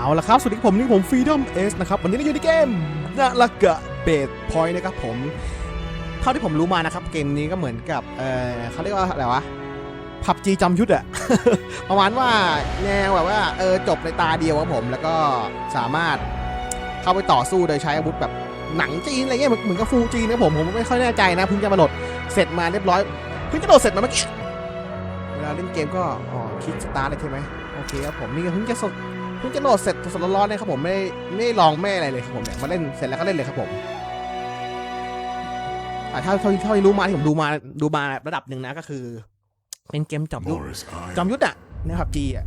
เอาละครับ สวัสดีผมนี่ผม Freedom S นะครับ วันนี้เราอยู่ในเกมนาลากะเบดพอยต์นะครับผม เท่าที่ผมรู้มานะครับ เกมนี้ก็เหมือนกับ เออเขาเรียกว่าอะไรวะพับจีจำยุทธอะประมาณว่าแนวแบบว่าเออจบในตาเดียวครับผม แล้วก็สามารถเข้าไปต่อสู้โดยใช้อาวุธแบบหนังจีนอะไรเงี้ยเหมือนกับฟูจีนนะผมผมไม่ค่อยแน่ใจนะเพิ่งจะมาโหลดเสร็จมาเรียบร้อยเพิ่งจะโหลดเสร็จมาเมื่อกี้เวลาเล่นเกมก็อ๋อคลิกสตาร์ทเลยใช่ไหมโอเคครับผมนี่ก็เพิ่งจะสด เพิ่งจะโหลดเสร็จสดๆร้อนๆเลยครับผมไม่ไม่ได้ลองไม่อะไรเลยครับผมเนี่ยมาเล่นเสร็จแล้วก็เล่นเลยครับผมอ่าเท่าเท่าเท่าที่รู้มาที่ผมดูมาดูมาระดับหนึ่งนะก็คือ เป็นเกมจอมยุทธ Morris จอม Iron. ยุทธอะนะครับจีอะ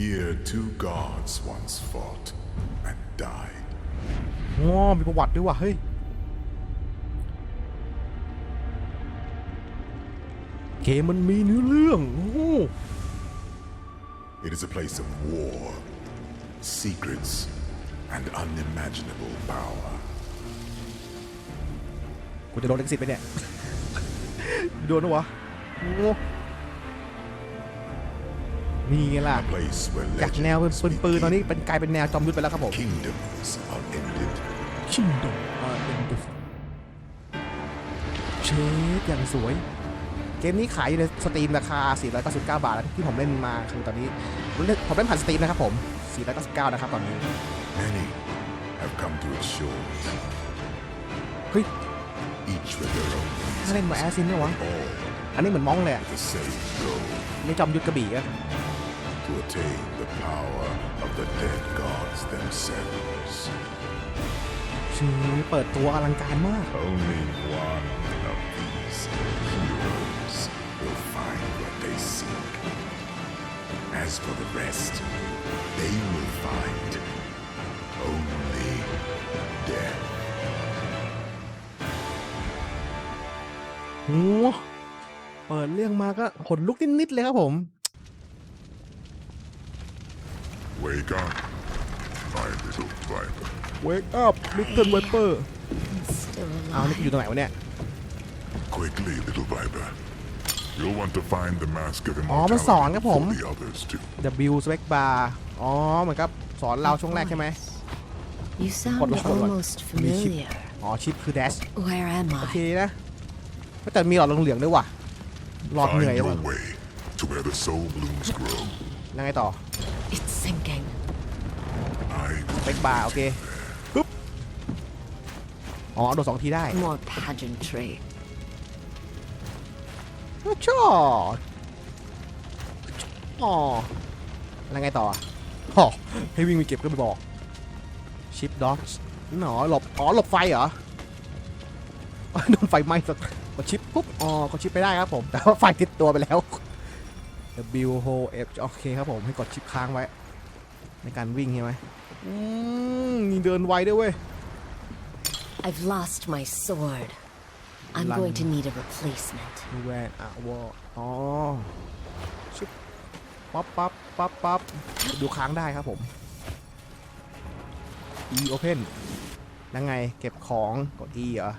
Here, two gods once fought and died. ง้อมีประวัติด้วยว่ะเฮ้ย เกมมันมีเนื้อเรื่องโอ้โห It is a place of war, secrets, and unimaginable power. กูจะโดนลิขสิทธิ์ไปเนี่ย โดนนะวะโอ้โหนี่ไงล่ะ A place where จากแนวเป็น legends ปืนปืนตอน begin, นี้เป็นกลายเป็นแนวจอมยุทธไปแล้วครับผม kingdoms are ended. ชิมดงอาเอ็นดเชฟอย่างสวย เกมนี้ขายอยู่ในสตรีมราคา 499 บาทแล้วที่ผมเล่นมาคือตอนนี้ผมเล่นผมเล่นผ่านสตรีมนะครับผม 499 นะครับตอนนี้ Many have come to its shores, เฮ้ย each with their own ถ้าเล่นมาแอสซินเนี่ยวะ all อันนี้เหมือนมองเลยอะ with the same goal นี่จอมยุทธกระบี่อะ to attain the power of the dead gods themselves. ชื่อเปิดตัวอลังการมาก Only one of these As for the rest, they will find only death. โอ้โหเปิดเรื่องมาก็ขนลุกนิดๆเลยครับผม Wake up, my little viper. Wake up Little Viper Still เอานี่ alive. อยู่ตรงไหนวะเนี่ย Quickly, little viper. You'll want to find the mask of อ๋อมันสอนครับ immortality ผม for the others too. W Swag Bar อ๋อเหมือนกับสอนเราช่วงแรกใช่ไหม You sound Hold on, hold on. almost familiar. อ๋อชิปคือ dash Where am โอเค I? นะแต่มีหลอดเหลืองๆด้วยว่ะ หลอดเหนื่อย Find ว่ะ your way to where the soul blooms grow. ยังไงต่อ It's sinking. I สเปกบาร์โอเคปึ๊บอ๋อโดดสองทีได้ More pageantry. อ้าวชออ๋อแล้วไงต่ออ๋อให้วิ่งไปเก็บก็ไปบอก ชิปด็อกหนอหลบ อ๋อ หลบไฟเหรอ โดนไฟไหม้สักกดชิปปุ๊บ อ๋อ กดชิปไปได้ครับผม แต่ว่าไฟติดตัวไปแล้ว W H O F โอเคครับผม ให้กดชิปค้างไว้ ในการวิ่งใช่ไหมอืมมีเดินไวด้วยเว้ย I've lost my sword. I'm Lang. going to need a replacement. มีแวนอะวออ๋อชิปปั๊บปั๊บปั๊บปั๊บดูค้างได้ครับผม E open แล้วไงเก็บของกด E เหรอ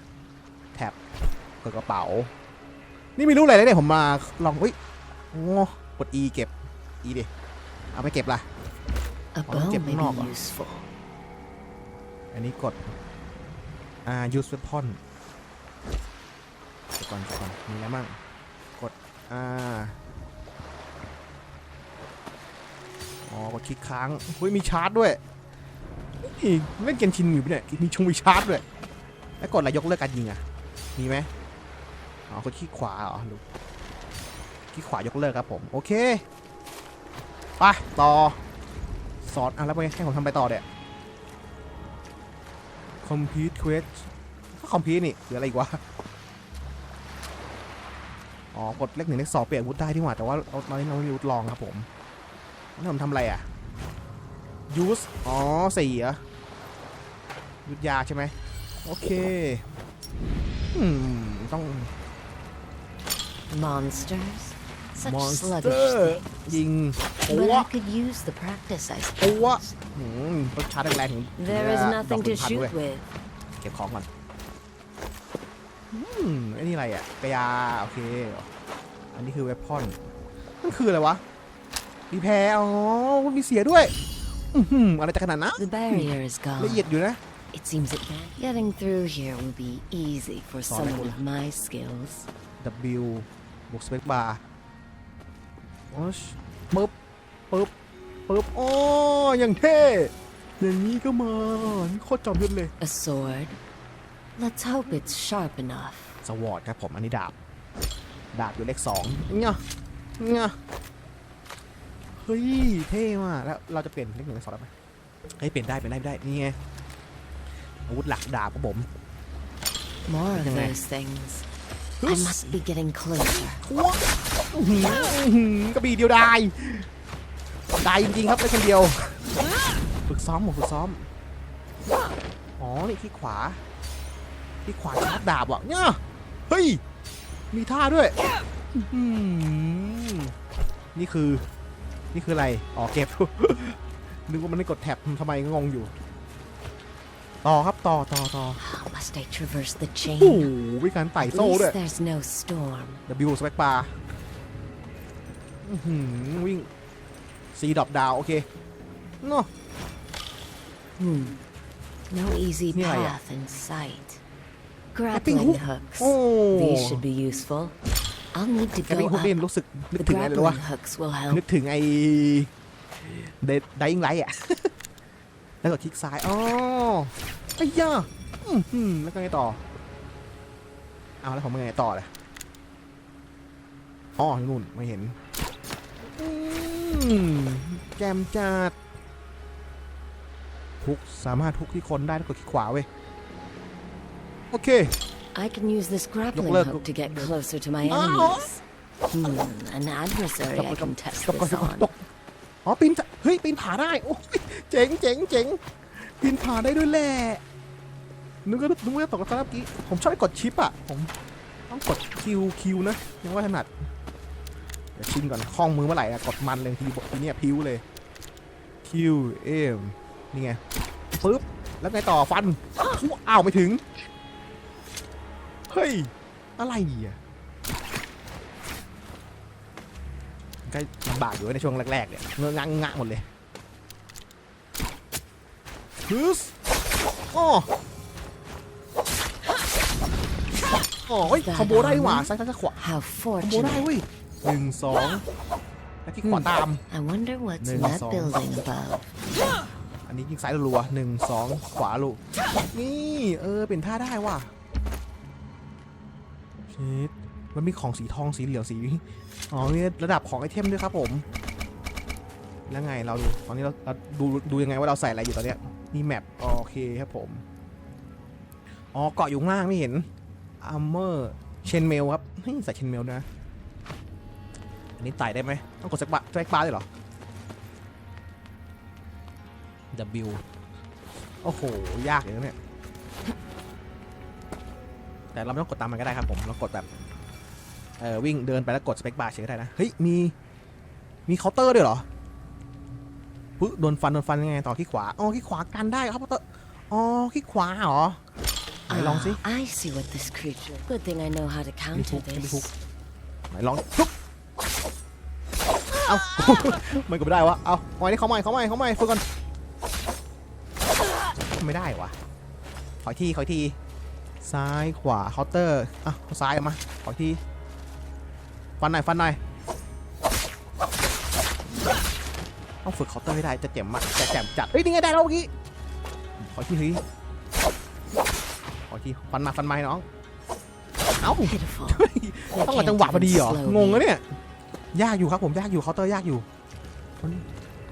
แท็บเปิดกระเป๋า นี่ไม่รู้อะไรเลยเนี่ยผมมาลองอุ้ยโอ้กด E เก็บ E ดิเอาไปเก็บล่ะ A Oh, bow get may knob. be useful. อันนี้กดอ่า use weapon เดี๋ยว ก่อนเดี๋ยวก่อนมีอะไรบ้างกดอ่าอ๋อกดคลิกค้างเฮ้ยมีชาร์จด้วยนี่เล่นเกมชินอยู่ปะเนี่ยมีชงมีชาร์จด้วยแล้วกดอะไรยกเลิกการยิงอะมีไหมอ๋อกดคลิกขวาเหรอหรือคลิกขวายกเลิกครับผมโอเคไปต่อสอนอะแล้วเป็นไงให้ผมทำไปต่อเนี่ย complete quest ก็ complete นี่หรืออะไรอีกวะ อ๋อกดเลขหนึ่งเลขสองเปลี่ยนอาวุธได้ที่หว่าแต่ว่าเราตอนนี้เราไม่มีอาวุธลองครับผมแล้วผมทำอะไรอะ use อ๋อสี่เหรอยุดยาใช่ไหมโอเคอืมต้อง Monsters? Such มอนส sluggish เตอร์ things. ยิงปั But ว I could use the practice, I ปัว suppose. อืมรสชาติแรงๆถึง There is ดอก nothing หนึ่ to งพัน shoot ด้วย with. เก็บของก่อน อืมไอ้นี่อะไรอะกระยาโอเค อันนี้คือเวพอนมันคืออะไรวะรีแพร์อ๋อมีเสียด้วยอื้อหืออะไรจะขนาดนั้น The barrier is ละเอียด gone. อยู่นะ It seems that getting through here will be easy for Sorry, someone Paula. with my skills. W บวกสเปคบาร์โอ้ชปึ๊บปึ๊บปึ๊บโอ้ยังเท่อย่างนี้ก็มาโคตรจอมยุทธเลย A sword. Let's hope it's sharp enough. สวอตครับผม อันนี้ดาบ ดาบอยู่เลขสองเงี้ยเงี้ยเฮ้ย เท่มากแล้วเราจะเปลี่ยนเลขหนึ่งเลขสองได้ไหมเฮ้ย เปลี่ยนได้ เปลี่ยนได้เปลี่ยนได้ นี่ไง อาวุธหลักดาบครับผม More of Okay. those things. I Who's- must be getting closer. ว้าวอื้อหืออื้อหือกระบี่เดียวดายดายจริงๆครับได้คนเดียว ฝึกซ้อมหมดฝึกซ้อม อ๋อ นี่ที่ขวา ที่ขวาชาร์จดาบว่ะเนี่ยเฮ้ย มีท่าด้วยอื้อหือนี่คือ นี่คืออะไร อ๋อเก็บ นึกว่ามันไม่กดแท็บทำไมงงอยู่ ต่อครับต่อต่อต่อ How must I traverse the โอ้โห chain? วิการไต่ At โซ่ด้วย least there's no storm. W สเปกบาร์วิ่งซีดรอปดาว โอเคเนาะ Hmm. No easy Yeah, yeah. path in sight. Grappling Grappling hook. hooks. Oh. These should be useful. I'll need to แกวิ่ง go พวกนี้ up. รู้สึกนึก The ถึงอะไรรู้วะ grappling hooks will นึ help. กถึงไอ้เดดดิ้งไลท์อะ แล้วก็คลิกซ้าย อ๋อ ไอ้ย่าอื้อหือแล้วก็ไงต่อ เอาแล้วผมไงต่อเลยอ๋อนู่นไม่เห็นอืมแจมจัดทุกสามารถทุกที่คนได้แล้วกดคลิกขวาเว้ย โอเค I can use this grappling look. hook to get closer to my Oh. enemies. Hmm, an adversary I can test ตกก่อน this ตก on. ตกอ๋อปีนจะเฮ้ยปีนผาได้โอ้ยเจ๋งเจ๋งเจ๋งปีนผาได้ด้วยแหละนึกว่านึกว่าตกแล้วเมื่อกี้ผมชอบไปกดชิปอะผมต้องกดคิวคิวนะยังว่าถนัดเดี๋ยวชิมก่อนคล่องมือเมื่อไหร่อะกดมันเลยทีทีเนี้ยพิ้วเลยคิวเอ็มนี่ไงปึ๊บแล้วไงต่อฟันอู้อ้าวไม่ถึง เฮ้ย อะไรอะมันก็ลำบากอยู่ในช่วงแรกๆเนี่ยเงอะงะงะหมดเลยฮึสอ๋ออ๋อเฮ้ยคอมโบได้นี่หว่าซ้ายซ้ายซ้ายขวา How คอมโบได้ fortunate. เว้ยหนึ่งสองแล้วที่ขวาตาม I wonder what's in Maybe that so. building above. อันนี้ยิงซ้ายรัวๆหนึ่งสองขวาลูกนี่ เออ เป็นท่าได้ว่ะเชิ ดมันมีของสีทองสีเหลืองสีอ๋อนี่ระดับของไอเทมด้วยครับผม แล้วไงเราดูตอนนี้เราเราดูดูยังไงว่าเราใส่อะไรอยู่ตอนเนี้ยนี่แมปโอเคครับผมอ๋อเกาะอยู่ข้างล่างไม่เห็นอัมเมอร์เชนเมลครับเฮ้ยใส่เชนเมลนะอันนี้ไต่ได้ไหมต้องกดสเปกบาร์สเปกบาร์เลยเหรอ W โอ้โห ยากอย่างเนี่ย แต่เราไม่ต้องกดตามมันก็ได้ครับผมเรากดแบบเออวิ่งเดินไปแล้วกดสเปคบาร์เฉยก็ได้นะเฮ้ยมีมีเคาน์เตอร์ด้วยเหรอปึ๊บโดนฟันโดนฟันยังไงต่อที่ขวาอ๋อที่ขวากันได้ครับเคาน์เตอร์อ๋อที่ขวาเหรอไหนลองสิ Ah, I see what this creature. Good thing I know how to มี counter ทุกมี this. ทุกไหนลองทุกเอาไม่ก็ไม่ได้วะเอาเอาอันนี้เขาใหม่เขาใหม่เขาใหม่ฝึกก่อนไม่ได้วะขออีกทีขออีกที ซ้ายขวาเคาน์เตอร์อะเอาซ้ายออกมาขออีกทีฟันหน่อยฟันหน่อยต้องฝึกเคาน์เตอร์ให้ได้จะเจ็บมากจะแจ่มจัดเฮ้ยนี่ไงได้แล้วเมื่อกี้ขออีกทีขออีกทีขออีกทีฟันมาฟันมาให้น้องเอ้า Pitiful. ต้องมาจังหวะพอดีเหรองงอะเนี่ยยากอยู่ครับผมยากอยู่เคาน์เตอร์ยากอยู่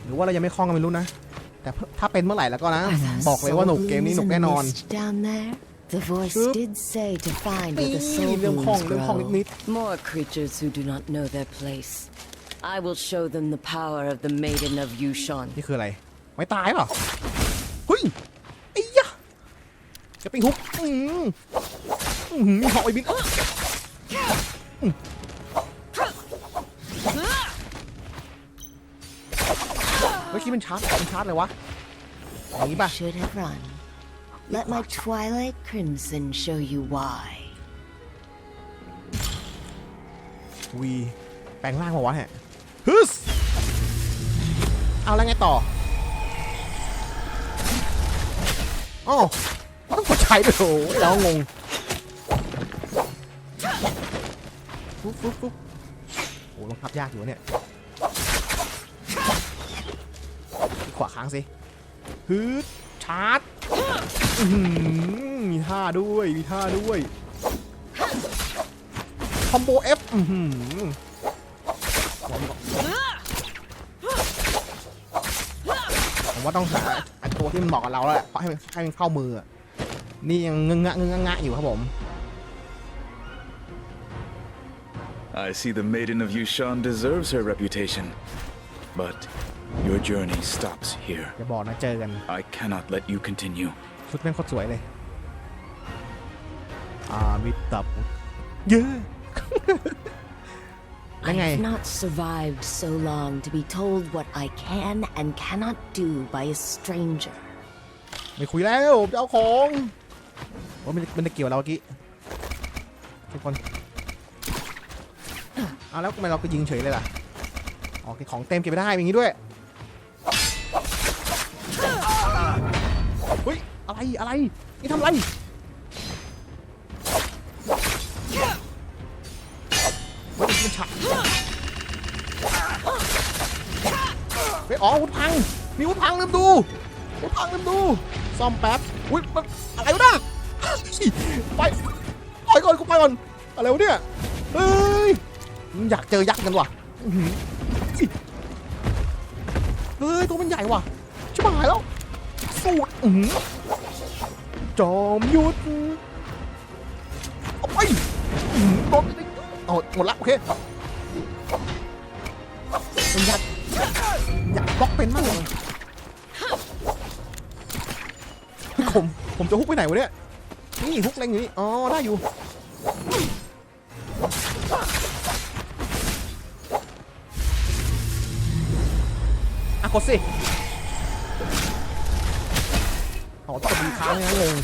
หรือว่าเรายังไม่คล่องกันไม่รู้นะแต่ถ้าเป็นเมื่อไหร่แล้วก็นะ Are those บอกเลยว่าหนุกเกมนี้หนุก soul แน่นอน mist Down there, the voice Shoop. did say to find where นี่ the soul เรื่องคล่อง wounds เรื่องคล่องนิด grow. More creatures who do not know their place. I will show them the power of the Maiden of Yushan. ๆนี่คืออะไร ไม่ตายเหรอเฮ้ยไอ้ยะกระปิ้งฮุกอืมอืมมีหอกไอ้บินอืมเมื่อกี้มันชาร์จมันชาร์จเลยวะอย่างนี้ป่ะ Should have run. Let my twilight crimson show you why. วีแปลงร่างมาวะเนี่ยฮึสเอาแล้วไงต่ออ๋อต้องกดใช้ด้วยโอ้ยเรางงฟุ๊บฟุ๊บฟุ๊บโอ้ลงพับยากอยู่วะเนี่ยขวาค้างสิฮึดชาร์จ มีท่าด้วย มีท่าด้วยคอมโบเอฟอือหือผมผมว่าต้องหาไอ้ตัวที่มันเหมาะกับเราแล้วแหละเพราะให้มันให้มันเข้ามืออะนี่ยังเงงงะเงงงะอยู่ครับผม I see the Maiden of Yushan deserves her reputation. But your journey stops here. อย่าบอกนะเจอกัน I cannot let you continue. ชุดแม่งโคตรสวยเลยอ่ามิตับเยอะ I Ngay. have not survived so long to be told what I can and cannot do by a stranger. ไม่คุยแล้วผมจะเอาของว่ามันมันจะเกี่ยวเราเมื่อกี้ทุกคนเอาแล้วทำไมเราก็ยิงเฉยเลยล่ะอ๋อของเต็มเก็บไม่ได้อย่างงี้ด้วย อะไรอะไรนี่ทำอะไรเฮ้มันฉากเฮ้ยอ๋อวุธพังมีวุธพังลืมดูไปพังกันดูซ่อมแป๊บอุ้ยอะไรวะน่ะไปปล่อยก่อนกูไปก่อนอะไรวะเนี่ยเฮ้ยอยากเจอยักษ์กันว่ะเฮ้ยตัวมันใหญ่ว่ะชิบหายแล้วสูดอื้อหือ จอมยุทธเอาไปอื้อหือโดนเลยเอาหมดละโอเคมันอยากอยากบล็อกเป็นมากเลยผมผมจะฮุกไปไหนวะเนี่ยนี่ฮุกแรงอยู่นี่อ๋อได้อยู่อะกดสิ ต้องกดดีค้างเลยนะงง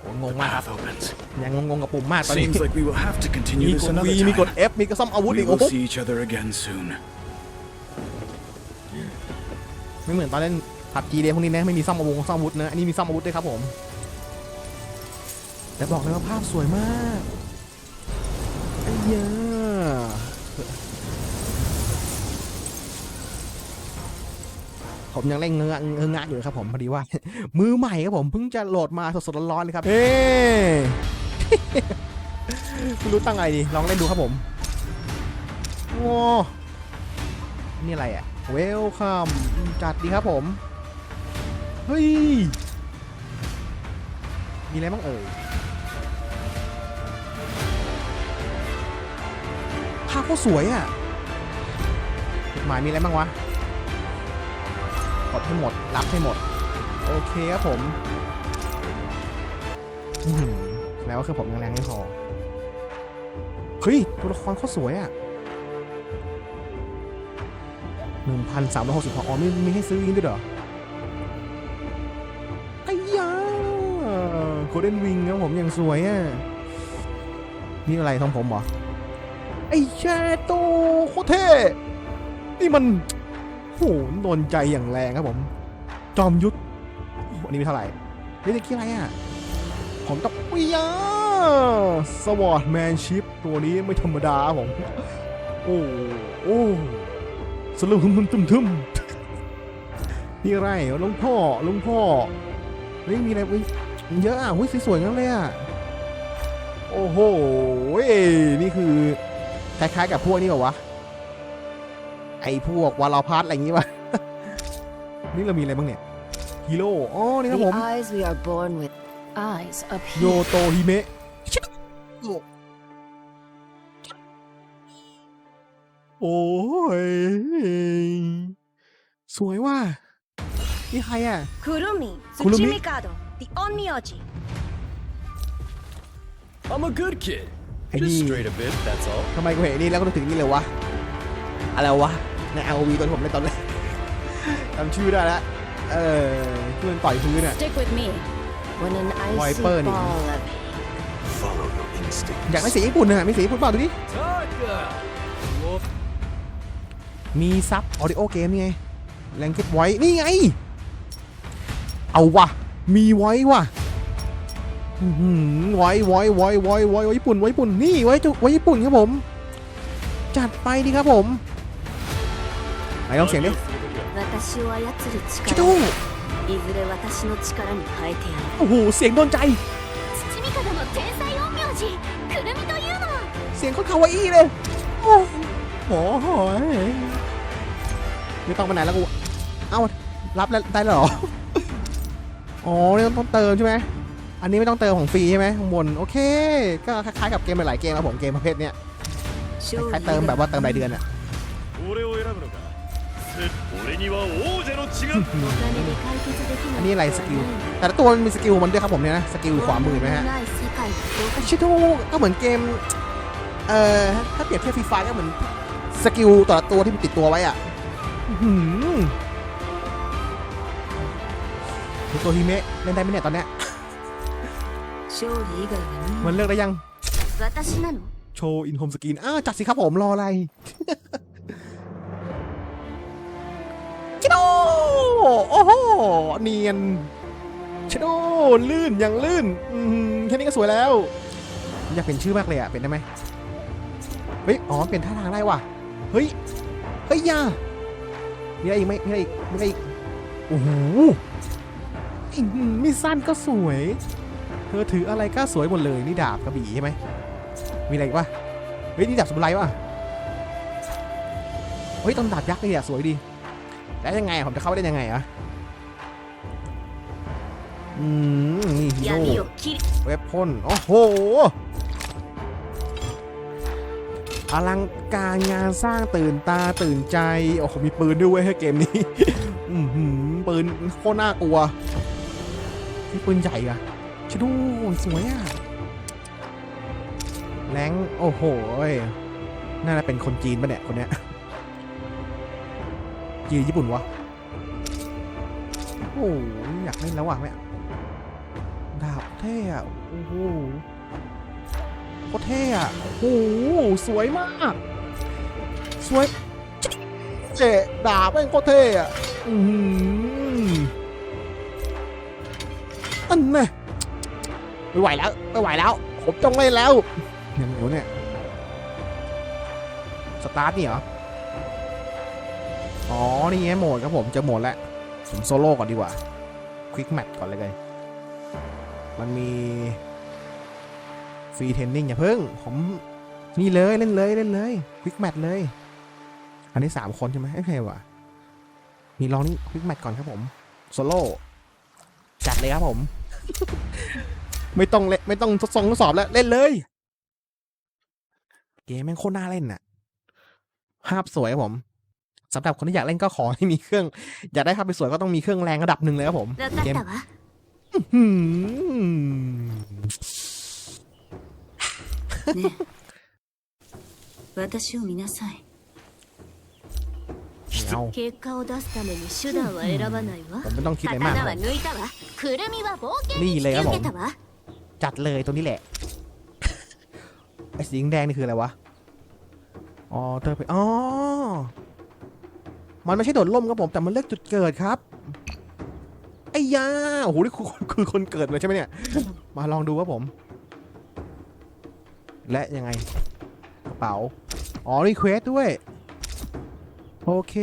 โอ้งง The มากครับ path opens. ยังงงๆกับปุ่มมากตอนนี้ Seems like we will have to มี continue ก this ด another วีมีกด time. F มีกระซ่อมอาวุธ We อีก โอ้ will โห see each other again soon. ไม่เหมือนตอนเล่นผับจีเดพวกนี้นะไม่มีซ่อมอาวุธซ่อมอาวุธนะอันนี้มีซ่อมอาวุธด้วยครับผม แต่บอกเลยว่าภาพสวยมากไอ้เหี้ย ผมยังเล่นเงื้อเงื้องะอยู่ครับผมพอดีว่า มือใหม่ครับผมเพิ่งจะโหลดมาสดๆร้อนๆเลยครับเฮ้ไม่รู้ตั้งไงดีลองเล่นดูครับผมโอ้นี่อะไรอะเวลคัมจัดดีครับผม เฮ้ย มีอะไรบ้างเอ่ยภาพก็สวยอะจดหมายมีอะไรบ้างวะ กดให้หมด รับให้หมด โอเคครับผมแล้วก็คือผมยังแรงไม่พอ เฮ้ย ตัวละครเขาสวยอะหนึ่งพันสามร้อยหกสิบอ๋อไม่ไม่ให้ซื้อยิงด้วยเหรอไอ้ยาโคเดนวิงครับผมยังสวยอะ นี่อะไรทองผมเหรอ ไอ้แชโตโคเท นี่มัน โหโดนใจอย่างแรงครับผม จอมยุทธอันนี้ม่เท่าไหร่นี่ตะกี้อะไรอะ ผมต้องวิยาสวอตแมนชิพตัวนี้ไม่ธรรมดาครับผม โอ้โอ้สลุมทึมทึมทึมนี่ไรหลวงพ่อหลวงพ่อเฮ้ยมีอะไรอุ๊ยเยอะอะหุ้ยสวยๆงั้นเลยอะ โอ้โห นี่คือคล้ายๆกับพวกนี้เปล่าวะ ไอ้พวกวาลาพัทอะไรอย่างงี้ป่ะ นี่เรามีอะไรบ้างเนี่ยฮีโร่อ๋อนี่ครับ The ผม eyes we are born with. Eyes up โย here. โตฮิเมะชิบโอ้โอ้ยสวยว่ะนี่ใครอะ Kurumi Kurumi? Tsuchimikado, the Onmyoji. I'm a good kid. Hey. Just straight a bit, that's all. ทำไมกูเห็นนี่แล้วก็นึกถึงนี่เลยวะ อะไรวะ ใน ROV ตอนผมเล่นตอนแรกจำชื่อได้แล้วเออที่มันต่อยพื้นอะ Stick with me. When an icy Wiper nih. ball of Follow your instincts. อยากได้สีญี่ปุ่นนะมีสีญี่ปุ่นเปล่าดูดิ Taka! Wolf. มีซับออดิโอเกมนี่ไงแรงเก็บไว้นี่ไง เอาวะมีไว้วะอื้อหือไว้ไว้ไว้ไว้ไว้ไว้ญี่ปุ่นไว้ญี่ปุ่นนี่ไว้จุไว้ญี่ปุ่นครับผม จัดไปดีครับผม ไหนลองเสียงดิชิโต้โอ้โหเสียงโดนใจเสียงเขาคาวาอี้เลยโอ้โหไม่ต้องไปไหนแล้วกูเอ้ารับได้แล้วหรออ๋อนี่ต้องเติมใช่ไหมอันนี้ไม่ต้องเติมของฟรีใช่ไหมข้างบนโอเค ก็คล้ายๆกับเกมหลายๆเกมนะผมเกมประเภทเนี้ยคล้ายเติมแบบว่าเติมรายเดือนอะ อันนี้อะไรสกิล แต่ละตัวมันมีสกิลมันด้วยครับผมเนี่ยนะ สกิลขวามือไหมฮะชิโตก็เหมือนเกม เอ่อ ถ้าเปรียบเทียบฟรีไฟก็เหมือนสกิลแต่ละตัวที่มันติดตัวไว้อะทุกตัวฮิเมะเล่นได้ไหมเนี่ยตอนเนี้ยมันเลือกได้ยัง โชว์อินโฮมสกินอ้าจัดสิครับผมรออะไร โดโอ้โห เนียนชิโดลื่นอย่างลื่นอืมแค่นี้ก็สวยแล้ว อยากเป็นชื่อมากเลยอะเป็นได้ไหมเฮ้ย อ๋อ เปลี่ยนท่าทางได้ว่ะ เฮ้ย เฮ้ยยามีอะไรอีกไหมมีอะไรอีกมีอะไรอีก โอ้โหมีสั้นก็สวย เธอถืออะไรก็สวยหมดเลย นี่ดาบกระบี่ใช่ไหม มีอะไรอีกปะเฮ้ย นี่ดาบสมุไรปะเฮ้ยต้นดาบยักษ์นี่อะสวยดี แล้วยังไงผมจะเข้าไปได้ยังไงอะอืมนี่ฮีโร่เว็บพ่นโอ้โหอลังการงานสร้างตื่นตาตื่นใจ โอ้โหมีปืนด้วยเว้ยเกมนี้ อืมปืนโคตรน่ากลัวนี่ปืนใหญ่อะชิดูสวยอะแรงโอ้โหน่าจะเป็นคนจีนปะเนี่ยคนเนี้ย จีญี่ปุ่นวะ โอ้โหอยากเล่นแล้วว่ะแม่ดาบเท่อะโอ้โหโคตรเท่อะโอ้โหสวยมาก สวยเจ๊ดาบแม่งโคตรเท่อะอือหืออันน่ะไม่ไหวแล้วไม่ไหวแล้วผมต้องเล่นแล้วยังไงวะเนี่ยสตาร์ทนี่เหรอ อ๋อ นี่ไงโหมดครับผมจอโหมดแล้วผมโซโล่ก่อนดีกว่าควิกแมทก่อนเลยเลยมันมีฟรีเทนนิ่งอย่าเพิ่ง ผมนี่เลยเล่นเลยเล่นเลยควิกแมทเลย อันนี้สามคนใช่ไหมไม่ใช่วะมีลองนี่ควิกแมทก่อนครับผมโซโล่จัดเลยครับผม ไม่ต้องเล่นไม่ต้องทดสอบทดสอบแล้ว เล่นเลย เกมแม่งโคตรน่าเล่นน่ะ ภาพสวยครับผม สำหรับคนที่อยากเล่นก็ขอให้มีเครื่อง อยากได้ภาพสวยก็ต้องมีเครื่องแรงระดับหนึ่งเลยครับผม 分か เก っ ม たわ หืม ねえ私を見なさい เอา 結果を出すために手段は選ばないわ ผมไม่ต้องคิดอะไรมากค 刀 รับ は ผม 抜いたわくるみは冒険 นี่ に引 เลย き ครับผ 受 ม けたわ จัดเลยตัวนี้แหละ ไอ้สีแดงๆนี่คืออะไรวะ อ๋อเธอไปอ๋อ มันไม่ใช่โดดล่มครับผมแต่มันเลือกจุดเกิดครับไอ้ยาโอ้โหนี่คือคนคือคนเกิดเลยใช่ไหมเนี่ย มาลองดูครับผม และยังไงกระเป๋า อ๋อรีเควสด้วย โอเค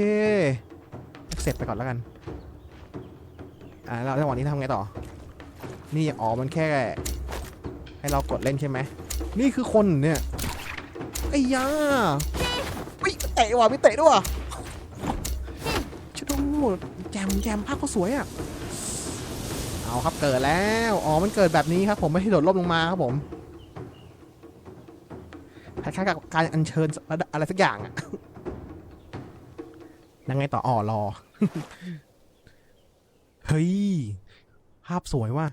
เสร็จไปก่อนแล้วกัน อ่าแล้วจังหวะนี้ทำไงต่อ นี่อ๋อมันแค่ ให้เรากดเล่นใช่ไหม นี่คือคนเนี่ย ไอ้ยาเฮ้ยเตะว่ะไม่เตะด้วย แจมแจมภาพก็สวยอะ เอาครับเกิดแล้ว อ๋อ มันเกิดแบบนี้ครับผมไม่ให้โดดร่มลงมาครับผมคล้ายๆกับการอัญเชิญอะไรสักอย่างอะยังไงต่ออ๋อรอ เฮ้ย ภาพสวยว่ะ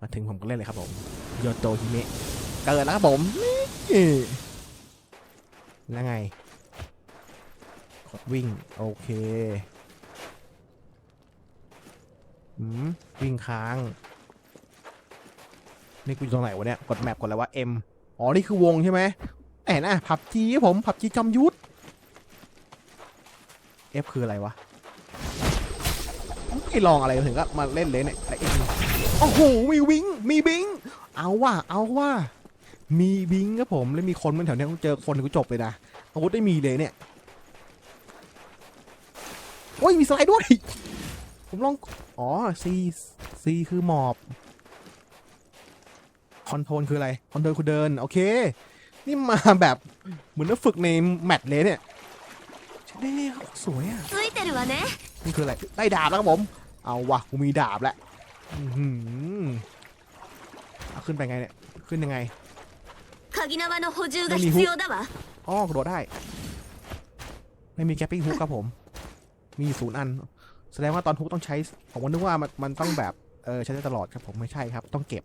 มาถึงผมก็เล่นเลยครับผม โยโตฮิเมะ เกิดแล้วครับผมนี่แล้วไง วิ่ง โอเคอืมวิ่งค้าง นี่กูอยู่ตรงไหนวะเนี่ย กดแมปกดอะไรวะ M อ๋อ นี่คือวงใช่ไหมแอบนะผับจีผมผับจีจอมยุทธ F คืออะไรวะไม่ลองอะไรถึงก็มาเล่นเลยเนี่ยไอ้โอ้โห มีวิง มีบิง เอาว่ะ เอาว่ะ มีบิงครับผม แล้วมีคนมันแถวเนี้ยเจอคนกูจบเลยนะอาวุธได้มีเลยเนี่ย โอ้ย มีสไลด์ด้วย ผมลอง อ๋อซีซีคือหมอบ คอนโทรลคืออะไร คอนโทรลคือเดิน โอเค นี่มาแบบเหมือนจะฝึกในแมตช์เลยเนี่ยเด้สวยอะนี่คืออะไร ได้ดาบแล้วครับผม เอาวะกูมีดาบแล้วอืมขึ้นไปไงเนี่ย ขึ้นยังไงไม่มีฮุกอ๋อกโดดได้ ไม่มีแคปปิ้งฮุกครับผม มีศูนย์อัน แสดงว่าตอนฮุกต้องใช้ ผมก็นึกว่ามันมันต้องแบบ เออใช้ได้ตลอดครับผมไม่ใช่ครับ ต้องเก็บ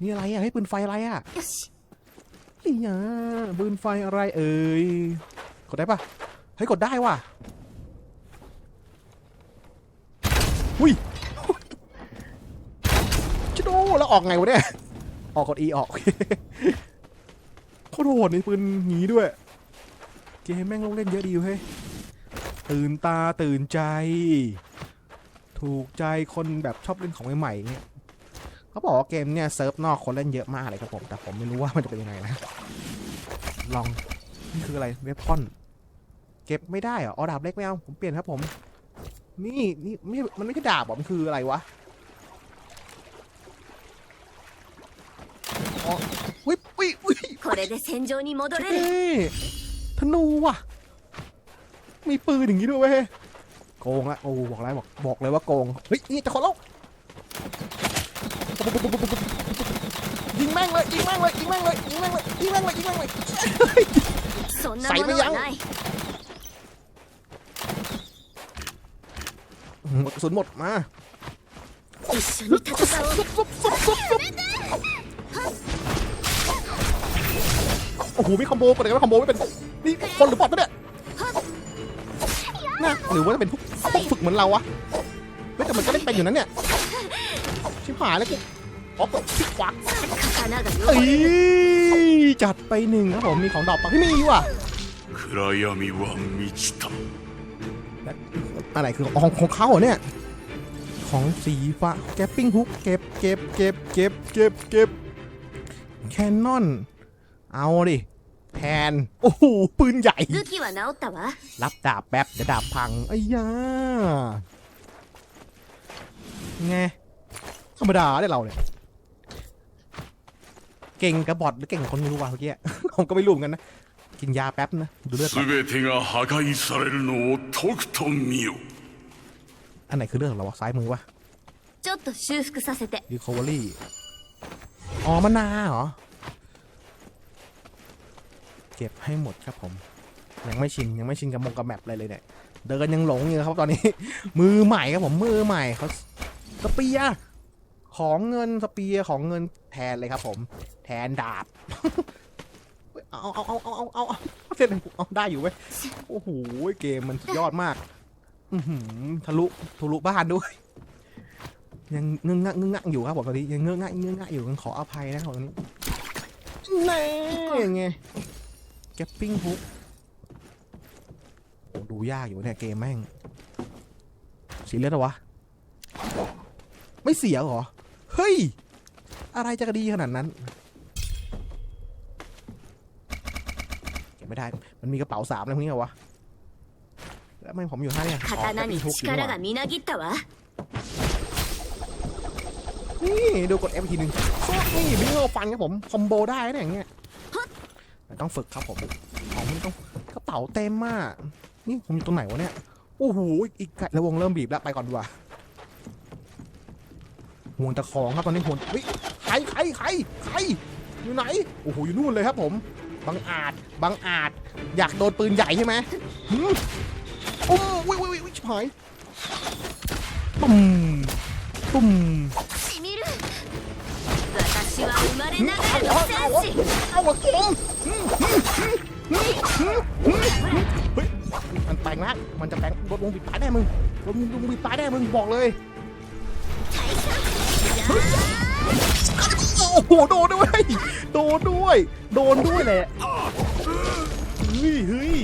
นี่อะไรอะให้ยปืนไฟอะไรอะよしนี่อะปืนไฟอะไรเอ่ย กดได้ปะเฮ้ยกดได้ว่ะอุ้ยชิโดแล้วออกไงวะเนี่ย ออกกด E ออกโคตรโหดในปืนหนีด้วย เกมแม่งลงเล่นเยอะดีเว้ย ตื่นตาตื่นใจ ถูกใจคนแบบชอบเล่นของใหม่ๆเนี่ยเขาบอกว่าเกมเนี่ยเซิร์ฟนอกคนเล่นเยอะมากเลยครับผม แต่ผมไม่รู้ว่ามันจะเป็นยังไงนะ ลอง นี่คืออะไรเวฟพอน เก็บไม่ได้เหรออ๋อดาบเล็กไม่เอา ผมเปลี่ยนครับผม นี่นี่ไม่มันไม่ใช่ดาบหรอมันคืออะไรวะ อ๋อวิบวิวิ これで戦場に戻れる เฮ้ยธนูว่ะ มีปืนอย่างนี้ด้วยเว้ยโกงละโอ้บอกไรบอกบอกเลยว่าโกงเฮ้ยนี่จะขอล่ายิงแม่งเลยยิงแม่งเลยยิงแม่งเลยยิงแม่งเลยยิงแม่งเลยยิงแม่งเลยใส่ไปยังหมดสุนหมดมาโอ้โหมีคอมโบเป็นไรกันคอมโบไม่เป็นนี่คนหรือปอดปะเนี่ย นะหรือว่าจะเป็นพวกพวกฝึกเหมือนเราวะเฮ้ยแต่มันก็เล่นเป็นอยู่นั้นเนี่ย ชิบหายแล้วกูอ๋อกดคลิกขวา 刀が เอ้ 弱い ยจัดไปหนึ่งครับผม มีของดอกปะไม่มีว่ะ 暗闇は満ちた อะไรคือของของเขาเหรอเนี่ย ของสีฟ้าแกปปิ้งฮุกเก็บเก็บเก็บเก็บเก็บเก็บแคนนอน เอาดิ แทน โอ้โห ปืนใหญ่ 武器は治ったわ รับดาบแป๊บเดี๋ยวดาบพังไอ้ยาไง ธรรมดาได้เราเนี่ย เก่งกับบอทหรือเก่งกับคนไม่รู้ว่ะเมื่อกี้ ผมก็ไม่รู้เหมือนกันนะ กินยาแป๊บนะ ดูเลือดก่อน 全てが破壊されるのをとくと見よ อันไหนคือเลือดของเราวะซ้ายมือวะ ちょっと修復させて recovery อ๋อมะนาวเหรอ เก็บให้หมดครับผม ยังไม่ชินยังไม่ชินกับมงกับแมปอะไรเลยเนี่ยเดินยังหลงอยู่ครับตอนนี้ มือใหม่ครับผมมือใหม่เขาสเปียร์ของเงินสเปียร์ของเงินแทนเลยครับผม แทนดาบเอาเอาเอาเอาเอาเอาเอาเส้นเอาได้อยู่เว้ยโอ้โหเกมมันสุดยอดมากอือหือทะลุทะลุบ้านด้วย ยังเงื้องะเงื้องะอยู่ครับผมตอนนี้ยังเงื้องะเงื้องะอยู่ต้องขออภัยนะครับตอนนี้นี่ไงแแก็ปปิ้งฮุกดูยากอยู่เนี่ยเกมแม่งสีเลือดวะ ไม่เสียหรอ เฮ้ย อะไรจะดีขนาดนั้น เก็บไม่ได้ มันมีกระเป๋าสามอะไรพวกนี้เหรอวะ แล้วไม่ผมอยู่ท่าเนี่ยนี่ ดูกด F ทีนึงนี่บิงโอฟันครับผม คอมโบได้นะอย่างเงี้ย ต้องฝึกครับผมของมันต้องกระเป๋าเต็มมากนี่ผมอยู่ตรงไหนวะเนี่ยโอ้โหอีกไก่ระวงเริ่มบีบแล้วไปก่อนดีกว่าห่วงตะของครับตอนนี้ห่วงวิใครใครใครใครอยู่ไหนโอ้โหอยู่นู่นเลยครับผมบางอาจบางอาจอยากโดนปืนใหญ่ใช่ไหมโอ้ยวิววิวชิบหายตุ้มตุ้ม れながらの戦士 เอาหัวโกงเฮ้ย มันแปลงร่างมันจะแปลงรถวงปิดตายแน่มึงรถวงปิดตายแน่มึงบอกเลย โอ้โห โดนด้วย โดนด้วย โดนด้วยแหละ เฮ้ยเฮ้ย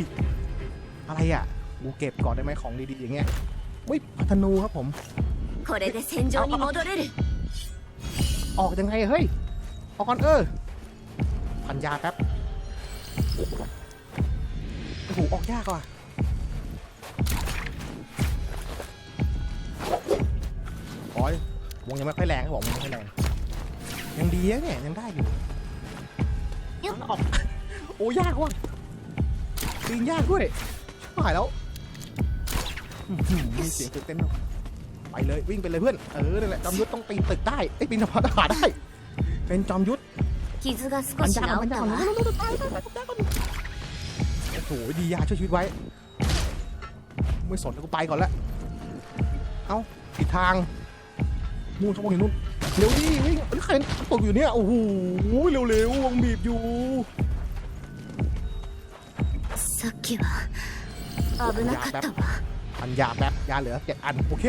อะไรอ่ะ กูเก็บก่อนได้ไหมของดีๆอย่างเงี้ยอุ้ยพัฒนูครับผม これで戦場に戻れる ออกยังไงเฮ้ย ออกก่อนเออพันยาแป๊บโอ้โหออกยากว่ะโอ้ยวงยังไม่ค่อยแรงครับผมวงยังไม่ค่อยแรงยังดีนะเนี่ยยังได้อยู่ออกโอ้ยากว่ะปีนยากด้วยชิบหายแล้วอื้อหือมีเสียงตื่นเต้นด้วยไปเลยวิ่งไปเลยเพื่อนเออนั่นแหละจอมยุทธต้องปีนตึกได้ไอ้ยปีนสะพานทหารได้ เป็นจอมยุทธ 傷が少 ปัญ し ญา 治 ปัญ っ ญา た ก่อน わ โอ้โหดียาช่วยชีวิตไว้ ไม่สนแล้วกูไปก่อนละเอ้าผิดทางนู่นเขาบอกเห็นนู่นเร็วดิวิ่งเอ้ยใครตกอยู่เนี่ยโอ้โหเร็วๆวงบีบอยู่ さっきは危なかったわ อันยาแป๊บยาเหลือเจ็ดอันโอเค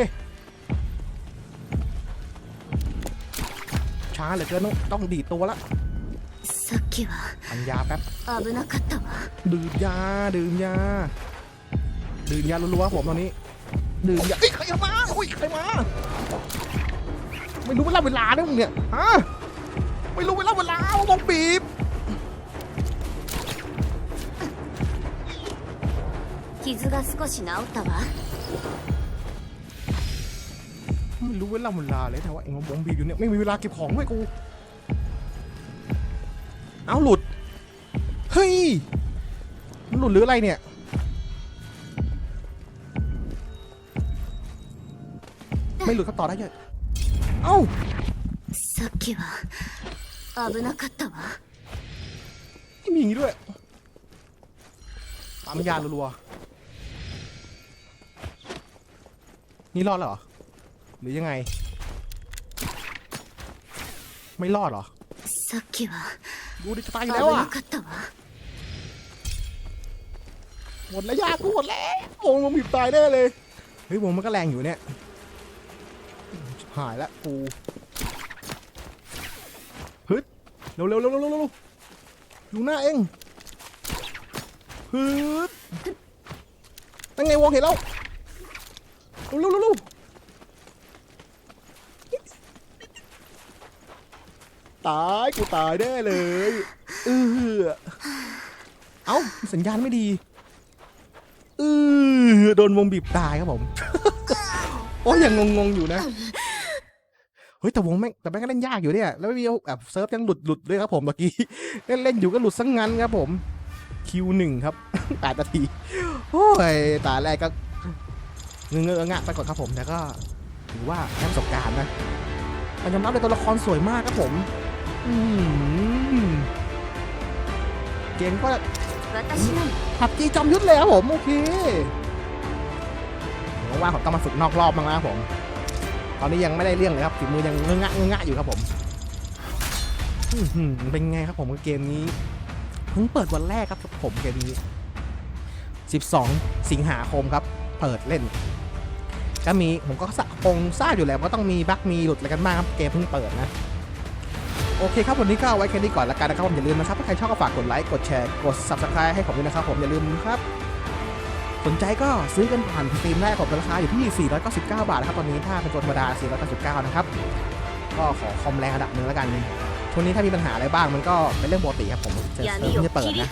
ช้าเหลือเกินต้องต้องดีดตัวละ さっきは อันยาแป๊บ 危なかったわ ดื่มยา ดื่มยา ดื่มยารัวๆผมตอนนี้ ดื่มยาเอ้ยใครมาอุ้ยใครมา ไม่รู้เวลาเวลาเนี่ยมึงเนี่ยฮะไม่รู้เวลาเวลาวงบีบ 傷が少し治ったわ รู้เวลาหมดลาเลยแต่ว่าเองมงบีบอยู่เนี่ยไม่มีเวลาเก็บของไว้กูเอาหลุดเฮ้ยมันหลุดหรืออะไรเนี่ยไม่หลุดครับต่อได้เยอะเอ้าさっきは危なかったわไม่มีอย่างนี้ด้วยตามยาลัวๆนี่รอดเหรอ หรือยังไง ไม่รอดเหรอ さっきは ดูดิจะตายอ 危 ยู่แล้วอ่ะ なかったわ หมดแล้วยากูหมดแล้ววงมันบีบตายแน่เลย เฮ้ยวงมันก็แรงอยู่เนี่ยชิบหายแล้วกูฮึดเร็วเร็วเร็วเร็วเร็วเร็วอยู่หน้าเองฮึดนั่นไงวงเห็นแล้วเร็วเร็วเร็ว ตายกูตายแน่เลยเออเอ้าสัญญาณไม่ดีเออโดนวงบีบตายครับผม โอ้ยยังงงๆอยู่นะเฮ้ยแต่วงแม่งแต่แม่งก็เล่นยากอยู่เนี่ยแล้วไม่มีแบบเซิร์ฟยังหลุดหลุดด้วยครับผมเมื่อกี้เล่นเล่นอยู่ก็หลุดสังงั้นครับผมคิวหนึ่งครับแปดนาทีโอ้ยตาแรกก็เงื้อเงื้องะไปก่อนครับผมแต่ก็ถือว่าได้ประสบการณ์นะมันยอมรับเลยตัวละครสวยมากครับผม เกมก็หักจี้จอมยุทธเลยครับผม โอเคเดี๋ว่าผมต้องมาฝึกนอกรอบบ้างนะครับผม ตอนนี้ยังไม่ได้เรื่องเลยครับฝีมือยังเงะเงะอยู่ครับผมเป็นไงครับผมเกมนี้เพิ่งเปิดวันแรกครับผมเกมนี้ 12 สิงหาคมครับ เปิดเล่น ก็มีผมก็สะพงทราบอยู่แล้วว่าต้องมีบั๊กมีหลุดอะไรกันบ้างครับเกมเพิ่งเปิดนะ โอเคครับวันนี้ก็เอาไว้แค่นี้ก่อนละกันนะครับผมอย่าลืมนะครับถ้าใครชอบก็ฝากกดไลค์กดแชร์กด subscribe ให้ผมด้วยนะครับผมอย่าลืมครับสนใจก็ซื้อกันผ่านสตรีมได้ผมราคาอยู่ที่ 499 บาทนะครับตอนนี้ถ้าเป็นตัวธรรมดา 499 นะครับก็ขอคอมแรงระดับหนึ่งละกันช่วงนี้ถ้ามีปัญหาอะไรบ้างมันก็เป็นเรื่องปกติครับผมจะจะเปิดนะ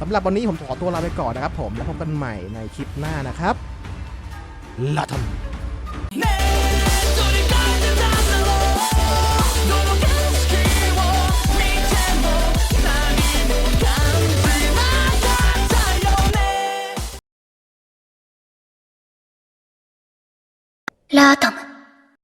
สำหรับวันนี้ผมขอตัวลาไปก่อนนะครับผมแล้วพบกันใหม่ในคลิปหน้านะครับลาทัน った